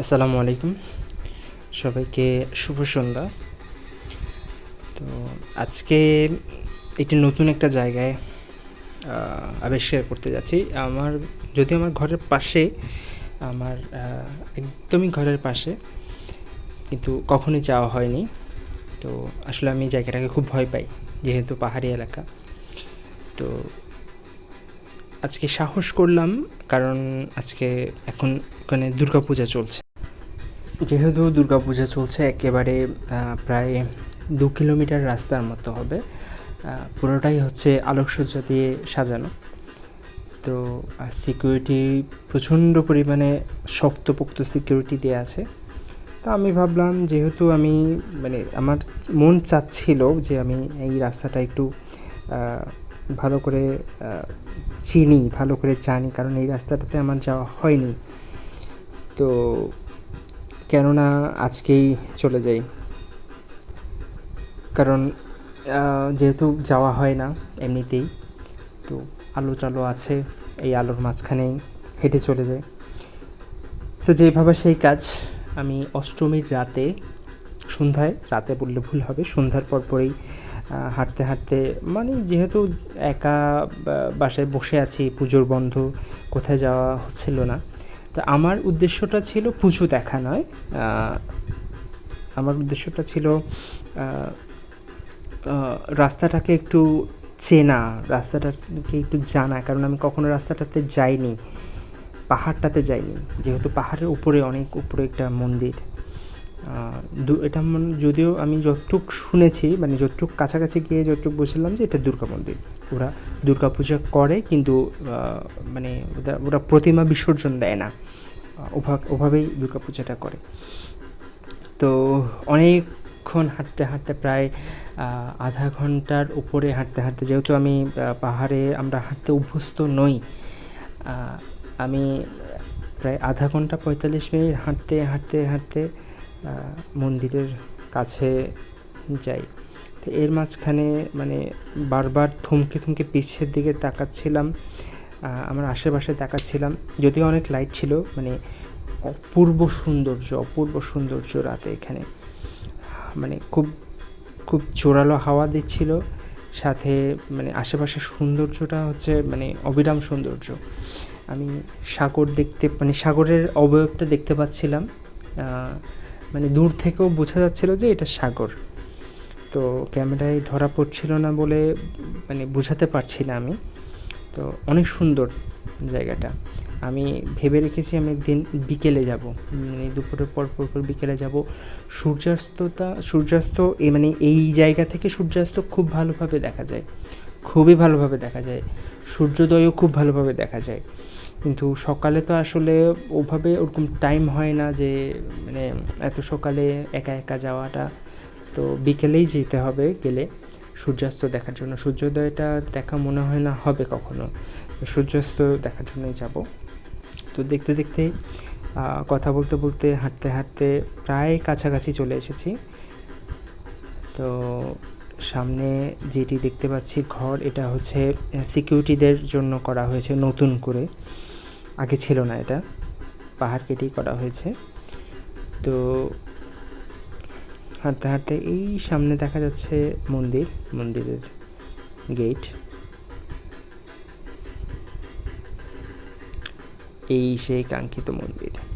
আসসালামু আলাইকুম। সবাইকে শুভ সন্ধ্যা। তো আজকে একটি নতুন একটা জায়গায় আবিষ্কার করতে যাচ্ছি। আমার, যদি আমার ঘরের পাশে, আমার একদমই ঘরের পাশে, কিন্তু কখনোই যাওয়া হয়নি। তো আসলে আমি জায়গাটাকে খুব ভয় পাই, যেহেতু পাহাড়ি এলাকা। তো আজকে সাহস করলাম, কারণ আজকে এখন ওখানে দুর্গাপূজা চলছে। যেহেতু দুর্গাপূজা চলছে, একেবারে প্রায় দু কিলোমিটার রাস্তার মতো হবে। পুরোটাই হচ্ছে আলোকসজ্জা দিয়ে সাজানো। তো সিকিউরিটি প্রচণ্ড পরিমাণে শক্তপোক্ত সিকিউরিটি দেওয়া আছে। তো আমি ভাবলাম, যেহেতু আমি মানে আমার মন চাচ্ছিল যে আমি এই রাস্তাটা একটু ভালো করে চিনি, ভালো করে জানি, কারণ এই রাস্তাটাতে আমার যাওয়া হয়নি। তো কেননা আজকেই চলে যাই। কারণ যেহেতু যাওয়া হয় না এমনিতেই, তো আলো টালো আছে, এই আলোর মাঝখানেই হেঁটে চলে যাই। তো যেভাবে সেই কাজ, আমি অষ্টমীর রাতে, সন্ধ্যায়, রাতে বললে ভুল হবে, সন্ধ্যার পর পরেই হাঁটতে হাঁটতে মানে যেহেতু একা বাসায় বসে আছি, পুজোর বন্ধ, কোথায় যাওয়া হচ্ছিল না তো আমার উদ্দেশ্যটা ছিল পুজো দেখা নয় আমার উদ্দেশ্যটা ছিল রাস্তাটাকে একটু চেনা, রাস্তাটাকে একটু জানা, কারণ আমি কখনো রাস্তাটাতে যাইনি, পাহাড়টাতে যাইনি, যেহেতু পাহাড়ের উপরে অনেক উপরে একটা মন্দির। এটা মন- যদিও আমি যতটুক শুনেছি মানে যতটুক কাছাকাছি গিয়ে যতটুক বুঝলাম যে এটা দুর্গা মন্দির। ওরা দুর্গা পূজা করে কিন্তু মানে ওরা- প্রতিমা বিসর্জন দেয় না। ওভাবেই দুর্গা পূজাটা করে। তো অনেকক্ষণ হাঁটতে হাঁটতে প্রায় আধা ঘণ্টার উপরে হাঁটতে হাঁটতে, যেহেতু আমি পাহাড়ে আমরা হাঁটতে অভ্যস্ত নই আমি প্রায় আধা ঘণ্টা পঁয়তাল্লিশ মিনিট হাঁটতে হাঁটতে হাঁটতে মন্দিরের কাছে যাই। তো এর মাঝখানে মানে বারবার থমকে থমকে পিছের দিকে তাকাচ্ছিলাম আমার আশেপাশে তাকাচ্ছিলাম। যদিও অনেক লাইট ছিল মানে অপূর্ব সৌন্দর্য অপূর্ব সৌন্দর্য রাতে এখানে। মানে খুব খুব জোরালো হাওয়া দিচ্ছিল, সাথে মানে আশেপাশের সৌন্দর্যটা হচ্ছে মানে অবিরাম সৌন্দর্য। আমি সাগর দেখতে মানে সাগরের অবয়বটা দেখতে পাচ্ছিলাম মানে দূর থেকেও বোঝা যাচ্ছিল যে এটা সাগর। তো ক্যামেরায় ধরা পড়ছিল না বলে মানে বোঝাতে পারছি না আমি। তো অনেক সুন্দর জায়গাটা। আমি ভেবে রেখেছি আমি একদিন বিকেলে যাব। মানে দুপুরের পর পর পর বিকেলে যাব। সূর্যাস্তটা, সূর্যাস্ত এই মানে এই জায়গা থেকে সূর্যাস্ত খুব ভালোভাবে দেখা যায়। খুবই ভালোভাবে দেখা যায়। সূর্যোদয়ও খুব ভালোভাবে দেখা যায়। কিন্তু সকালে তো আসলে ওভাবে ওরকম টাইম হয় না যে মানে এত সকালে একা একা যাওয়াটা। তো বিকেলেই যেতে হবে গেলে সূর্যাস্ত দেখার জন্য। সূর্যোদয়টা দেখা মনে হয় না হবে কখনো। সূর্যাস্ত দেখার জন্যই যাব। তো দেখতে দেখতে কথা বলতে বলতে, হাঁটতে হাঁটতে প্রায় কাছাকাছি চলে এসেছি। তো সামনে যেটি দেখতে পাচ্ছি ঘর, এটা হচ্ছে সিকিউরিটিদের জন্য করা হয়েছে নতুন করে। আগে ছিল না এটা। পাহাড় কেটেই করা হয়েছে। তো হাঁটতে হাঁটতে এই সামনে দেখা যাচ্ছে মন্দির, মন্দিরের গেট এই সেই কাঙ্ক্ষিত মন্দির।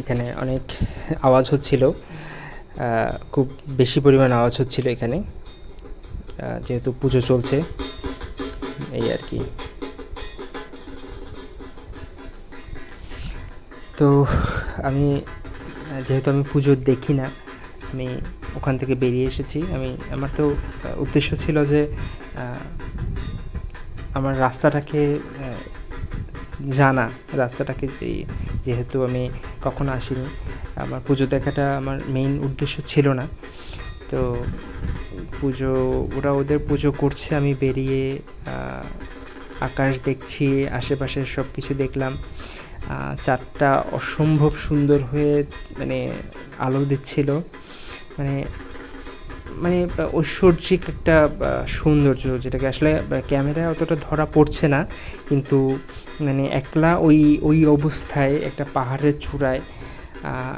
এখানে অনেক আওয়াজ হচ্ছিল খুব বেশি পরিমাণ আওয়াজ হচ্ছিল এখানে যেহেতু পুজো চলছে, এই আর কি। তো আমি, যেহেতু আমি পুজো দেখি না, আমি ওখান থেকে বেরিয়ে এসেছি। আমি, আমার তো উদ্দেশ্য ছিল যে আমার রাস্তাটাকে জানা, রাস্তাটাকে যেহেতু আমি কখনো আসিনি। আমার পুজো দেখাটা আমার মেইন উদ্দেশ্য ছিল না। তো পুজো, ওরা ওদের পুজো করছে, আমি বেরিয়ে আকাশ দেখছি, আশেপাশের সব কিছু দেখলাম চারটা অসম্ভব সুন্দর হয়ে মানে আলো দিচ্ছিল। মানে মানে ঐশ্বর্যিক একটা সৌন্দর্য যেটাকে আসলে ক্যামেরায় অতটা ধরা পড়ছে না, কিন্তু মানে একলা ওই ওই অবস্থায় একটা পাহাড়ের চূড়ায়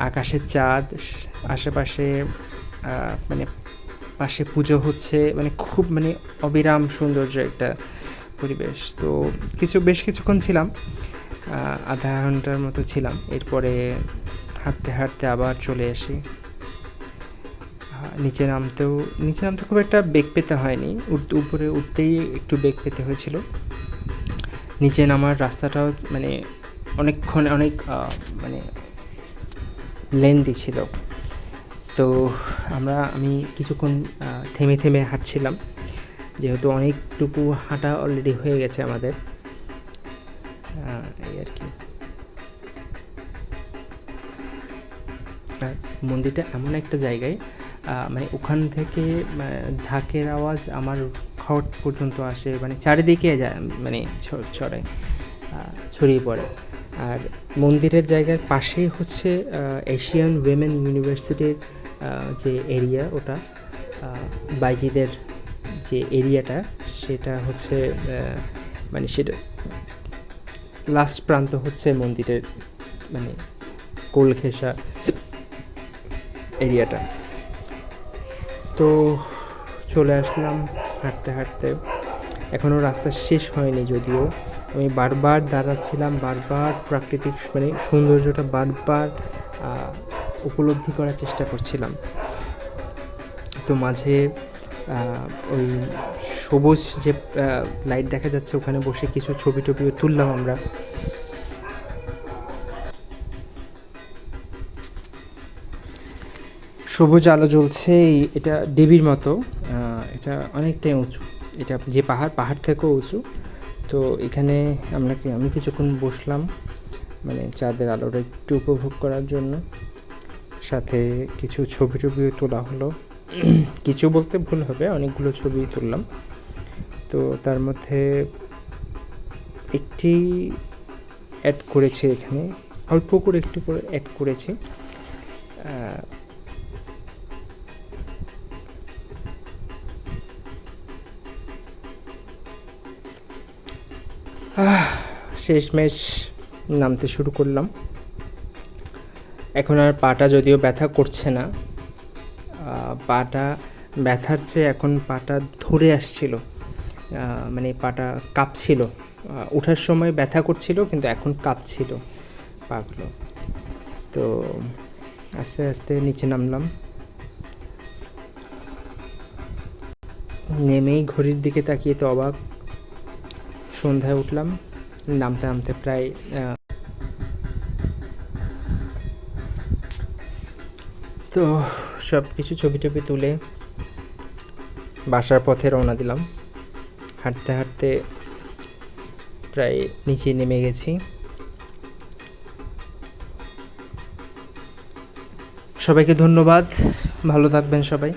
আকাশের চাঁদ, আশেপাশে মানে পাশে পুজো হচ্ছে মানে খুব মানে অবিরাম সৌন্দর্য একটা পরিবেশ। তো কিছু, বেশ কিছুক্ষণ ছিলাম আধা ঘণ্টার মতো ছিলাম, এরপরে হাঁটতে হাঁটতে আবার চলে আসি। নিচে নামতেও, নিচে নামতে খুব একটা বেগ পেতে হয়নি। উপরে উঠতেই একটু বেগ পেতে হয়েছিল। নিচে নামার রাস্তাটাও মানে অনেকক্ষণ, অনেক মানে লেন্দি ছিল। তো আমরা, আমি কিছুক্ষণ থেমে থেমে হাঁটছিলাম। যেহেতু অনেকটুকু হাঁটা অলরেডি হয়ে গেছে আমাদের। এই আর কি। মন্দিরটা এমন একটা জায়গায় মানে ওখান থেকে আহ, ঢাকের আওয়াজ আমার ঘর পর্যন্ত আসে মানে চারিদিকে যায় মানে ছ- ছড়ায় পড়ে। আর মন্দিরের জায়গার পাশেই হচ্ছে এশিয়ান উইমেন ইউনিভার্সিটির যে এরিয়া ওটা বাইজিদের যে এরিয়াটা সেটা হচ্ছে মানে সেটা লাস্ট প্রান্ত হচ্ছে মন্দিরের মানে কোল ঘেঁষা এরিয়াটা তো চলে আসলাম হাঁটতে হাঁটতে। এখনও রাস্তা শেষ হয়নি যদিও। আমি বারবার দাঁড়াচ্ছিলাম, বারবার প্রাকৃতিক মানে সৌন্দর্যটা বারবার উপলব্ধি করার চেষ্টা করছিলাম। তো মাঝে ওই সবুজ যে লাইট দেখা যাচ্ছে, ওখানে বসে কিছু ছবি টবিও তুললাম আমরা। সবুজ আলো জ্বলছে এটা দেবীর মতো। এটা অনেকটাই উঁচু। এটা যে পাহাড় পাহাড় থেকেও উঁচু। তো এখানে আমরা কি আমি কিছুক্ষণ বসলাম মানে চাঁদের আলোটা একটু উপভোগ করার জন্য। সাথে কিছু ছবি টবিও তোলা হলো। কিছু বলতে ভুল হবে, অনেকগুলো ছবি তুললাম। তো তার মধ্যে একটি অ্যাড করেছি এখানে। অল্প করে একটু করে অ্যাড করেছি। শেষমেশ নামতে শুরু করলাম। এখন আর পাটা যদিও ব্যথা করছে না পাটা ব্যথার চেয়ে এখন পাটা ধরে আসছিল মানে পাটা কাঁপছিল। ওঠার সময় ব্যথা করছিল, কিন্তু এখন কাঁপছিল পাগুলো। তো আস্তে আস্তে নিচে নামলাম। নেমেই ঘড়ির দিকে তাকিয়ে তো অবাক সন্ধ্যায় উঠলাম, নামতে নামতে প্রায় তো সব কিছু ছবি টবি তুলে বাসার পথে রওনা দিলাম। হাঁটতে হাঁটতে প্রায় নিচে নেমে গেছি। সবাইকে ধন্যবাদ, ভালো থাকবেন সবাই।